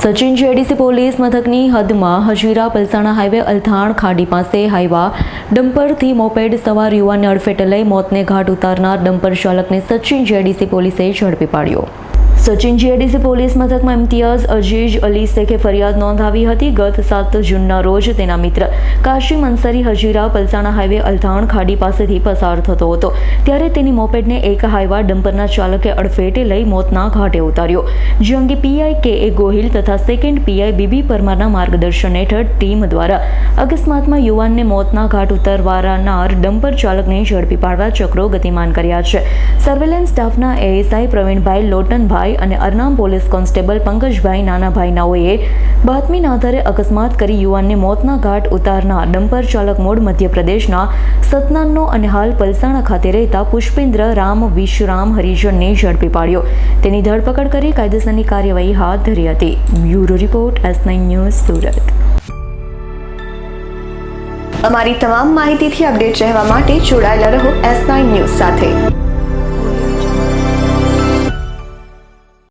Sachin JDC police મથકની હદમાં Hazira Palsana highway Althan ખાડી પાસે હાઈવા ડમ્પરથી મોપેડ સવાર યુવાનને અડફેટે લઈ મોતને ઘાટ ઉતારનાર ડમ્પર ચાલકને સચિન જેડીસી પોલીસે ઝડપી પાડ્યો. સચિન જીએડીસી પોલીસ મથકમાં ઇમ્તિયાઝ અજીજ અલી શેખે ફરિયાદ નોંધાવી હતી. ગત સાત જૂનના રોજ તેના મિત્ર કાશીમ અંસારી હજીરા પલસાણા હાઈવે અલથાણ ખાડી પાસેથી પસાર થતો હતો. ત્યારે તેની મોપેડને એક હાઈવા ડમ્પરના ચાલકે અડફેટે લઈ મોતના ઘાટે ઉતાર્યો. જે અંગે પીઆઈ કે એ ગોહિલ તથા સેકન્ડ પીઆઈ બીબી પરમારના માર્ગદર્શન હેઠળ ટીમ દ્વારા અકસ્માતમાં યુવાનને મોતના ઘાટ ઉતારવાનાર ડમ્પર ચાલકને ઝડપી પાડવા ચક્રો ગતિમાન કર્યા છે. સર્વેલન્સ સ્ટાફના એએસઆઈ પ્રવીણભાઈ લોટનભાઈ અને અરનામ પોલીસ કોન્સ્ટેબલ પંકજભાઈ નાનાભાઈ નાઓએ બાતમીના આધારે અકસ્માત કરી યુવાનને મોતના ઘાટ ઉતારનાર ડમ્પર ચાલક મૂળ મધ્યપ્રદેશના સતનાનનો અને હાલ પલસાણા ખાતે રહેતા પુષ્પેન્દ્ર રામ વિશ્રામ હરિજનને ઝડપી પાડ્યો. તેની ધરપકડ કરી કાયદેસરની કાર્યવાહી હાથ ધરી હતી. Bureau report S nine news Surat. અમારી તમામ માહિતીથી અપડેટ રહેવા માટે જોડાયેલા રહો એસ નાઇન ન્યૂઝ સાથે.